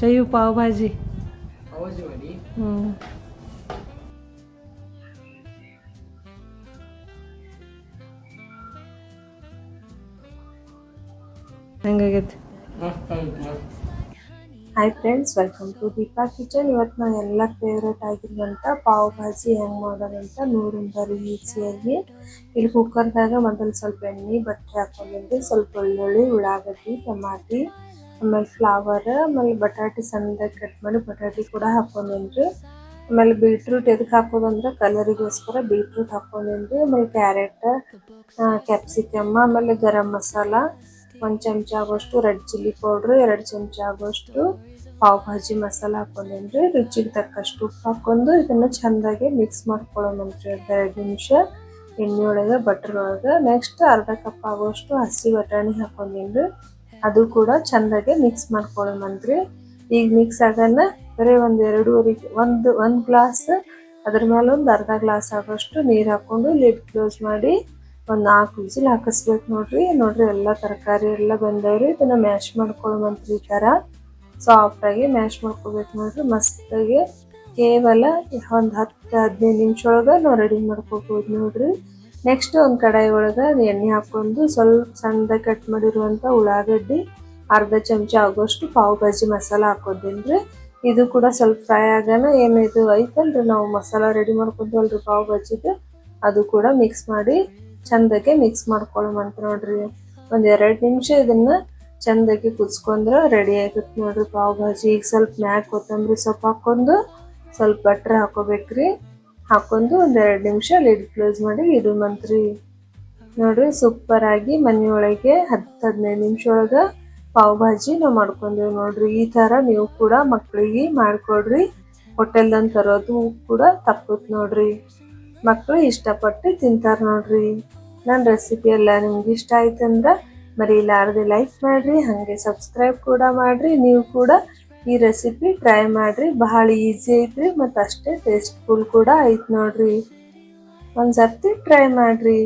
જયું પાવભાજી હમ ಹೆಂಗಾಗೈತೆ hi friends welcome to Deepa kitchen ಇವತ್ತು ನಾನು ಎಲ್ಲ ಫೇವ್ರೇಟ್ ಆಗಿರುವಂಥ ಪಾವ್ ಭಾಜಿ ಹೆಂಗೆ ಮಾಡೋದಂತ ನೂರಿಂದ ಈಸಿಯಾಗಿ. ಇಲ್ಲಿ ಕುಕ್ಕರ್ದಾಗ ಮೊದಲು ಸ್ವಲ್ಪ ಎಣ್ಣೆ ಬಟ್ಟೆ ಹಾಕೊಂಡಿದ್ದೆ. ಸ್ವಲ್ಪ ಬೆಳ್ಳುಳ್ಳಿ ಉಳ್ಳಾಗಡ್ಡಿ ಟಮಾಟಿ ಆಮೇಲೆ ಫ್ಲವರ್ ಆಮೇಲೆ ಬಟಾಟಿ ಸಣ್ಣದಾಗಿ ಕಟ್ ಮಾಡಿ ಬಟಾಟಿ ಕೂಡ ಹಾಕೊಂಡಿನ್ರಿ. ಆಮೇಲೆ ಬೀಟ್ರೂಟ್ ಎದಕ್ಕೆ ಹಾಕೋದಂದ್ರೆ ಕಲರಿಗೋಸ್ಕರ ಬೀಟ್ರೂಟ್ ಹಾಕೊಂಡಿನ್ರಿ. ಆಮೇಲೆ ಕ್ಯಾರೆಟ್ ಕ್ಯಾಪ್ಸಿಕಮ್ ಆಮೇಲೆ ಗರಂ ಮಸಾಲ, ಒಂದು ಚಮಚ ಆಗೋಷ್ಟು ರೆಡ್ ಚಿಲ್ಲಿ ಪೌಡ್ರ್ ಎರಡು ಚಮಚ ಆಗೋಷ್ಟು ಪಾವ್ ಭಾಜಿ ಮಸಾಲ ಹಾಕೊಂಡೇನ್ರಿ. ರುಚಿಗೆ ತಕ್ಕಷ್ಟು ಉಪ್ಪು ಹಾಕೊಂಡು ಇದನ್ನ ಚಂದಾಗಿ ಮಿಕ್ಸ್ ಮಾಡ್ಕೊಳ್ಳೋಣಂತ್ರಿ ಒಂದು ಎರಡು ನಿಮಿಷ ಎಣ್ಣೆ ಒಳಗೆ ಬಟರ್ ಒಳಗೆ. ನೆಕ್ಸ್ಟ್ ಅರ್ಧ ಕಪ್ ಆಗೋಷ್ಟು ಹಸಿ ಬಟಾಣಿ ಹಾಕೊಂಡೇನ್ರಿ. ಅದು ಕೂಡ ಚಂದಾಗೆ ಮಿಕ್ಸ್ ಮಾಡ್ಕೊಳ್ಳೋಣಂತ್ರಿ ಈಗ ಮಿಕ್ಸ್ ಆಗೋಣ ಬರೀ ಒಂದು ಎರಡೂವರೆ, ಒಂದು ಒಂದು ಗ್ಲಾಸ್ ಅದ್ರ ಮೇಲೆ ಒಂದು ಅರ್ಧ ಗ್ಲಾಸ್ ಆಗೋಷ್ಟು ನೀರು ಹಾಕೊಂಡು ಲಿಡ್ ಕ್ಲೋಸ್ ಮಾಡಿ ಒಂದು ನಾಲ್ಕು ವಿಸಿಲ್ ಹಾಕಿಸ್ಬೇಕು ನೋಡ್ರಿ. ನೋಡ್ರಿ ಎಲ್ಲ ತರಕಾರಿ ಎಲ್ಲ ಬಂದವ್ರಿ, ಇದನ್ನ ಮ್ಯಾಶ್ ಮಾಡ್ಕೊಳ್ಳೋಮಂತ್ರಿ ಈ ಥರ ಸಾಫ್ಟಾಗಿ ಮ್ಯಾಶ್ ಮಾಡ್ಕೋಬೇಕು ನೋಡ್ರಿ. ಮಸ್ತಾಗಿ ಕೇವಲ ಒಂದು ಹತ್ತು, ಹದಿನೈದು ನಿಮಿಷ ಒಳಗೆ ನಾವು ರೆಡಿ ಮಾಡ್ಕೋಬೋದು ನೋಡ್ರಿ. ನೆಕ್ಸ್ಟ್ ಒಂದು ಕಡಾಯಿ ಒಳಗೆ ಎಣ್ಣೆ ಹಾಕ್ಕೊಂಡು ಸ್ವಲ್ಪ ಸಣ್ಣದಾಗಿ ಕಟ್ ಮಾಡಿರುವಂಥ ಉಳ್ಳಾಗಡ್ಡಿ, ಅರ್ಧ ಚಮಚ ಆಗೋಷ್ಟು ಪಾವ್ ಭಾಜಿ ಮಸಾಲ ಹಾಕೋದೇನ್ರಿ. ಇದು ಕೂಡ ಸ್ವಲ್ಪ ಫ್ರೈ ಆಗೋಣ ಏನು ಇದು ಐತಲ್ರಿ ನಾವು ಮಸಾಲ ರೆಡಿ ಮಾಡ್ಕೊಂತೀವಲ್ರಿ ಪಾವ್ ಭಾಜಿದು. ಅದು ಕೂಡ ಮಿಕ್ಸ್ ಮಾಡಿ ಚಂದಕ್ಕೆ ಮಿಕ್ಸ್ ಮಾಡ್ಕೊಳ್ಳೋಮಂತ ನೋಡ್ರಿ. ಒಂದು ಎರಡು ನಿಮಿಷ ಇದನ್ನು ಚಂದಕ್ಕೆ ಕುದಿಸ್ಕೊಂಡ್ರೆ ರೆಡಿ ಆಗುತ್ತೆ ನೋಡ್ರಿ ಪಾವ್ ಭಾಜಿ. ಈಗ ಸ್ವಲ್ಪ ಮ್ಯಾಗ ಕೊತ್ತಂಬರಿ ಸೊಪ್ಪು ಹಾಕ್ಕೊಂಡು ಸ್ವಲ್ಪ ಬಟ್ರ್ ಹಾಕೋಬೇಕ್ರಿ. ಹಾಕೊಂಡು ಒಂದು ಎರಡು ನಿಮಿಷ ಲಿಡ್ ಕ್ಲೋಸ್ ಮಾಡಿ ಇಡುಮಂತ್ರಿ ನೋಡ್ರಿ ಸೂಪರ್ ಆಗಿ ಮನೆಯೊಳಗೆ ಹತ್ತು ಹದಿನೈದು ನಿಮಿಷ ಒಳಗೆ ಪಾವ್ ಭಾಜಿ ನಾವು ಮಾಡ್ಕೊಂಡೇವೆ ನೋಡ್ರಿ. ಈ ಥರ ನೀವು ಕೂಡ ಮಕ್ಕಳಿಗೆ ಮಾಡಿಕೊಡ್ರಿ. ಹೋಟೆಲ್ದಂಗೆ ತರೋದು ಕೂಡ ತಪ್ಪುತ್ತೆ ನೋಡ್ರಿ. ಮಕ್ಕಳು ಇಷ್ಟಪಟ್ಟು ತಿಂತಾರೆ ನೋಡ್ರಿ. ನನ್ನ ರೆಸಿಪಿ ಎಲ್ಲ ನಿಮ್ಗೆ ಇಷ್ಟ ಆಯ್ತಂದ್ರ ಮರಿಲಾರ್ದೆ ಲೈಕ್ ಮಾಡ್ರಿ, ಹಾಗೆ ಸಬ್ಸ್ಕ್ರೈಬ್ ಕೂಡ ಮಾಡ್ರಿ. ನೀವು ಕೂಡ ಈ ರೆಸಿಪಿ ಟ್ರೈ ಮಾಡ್ರಿ. ಬಹಳ ಈಸಿ ಐತ್ರಿ ಮತ್ತು ಅಷ್ಟೇ ಟೇಸ್ಟ್ಫುಲ್ ಕೂಡ ಐತೆ ನೋಡ್ರಿ. ಒಂದ್ಸರ್ತಿ ಟ್ರೈ ಮಾಡ್ರಿ.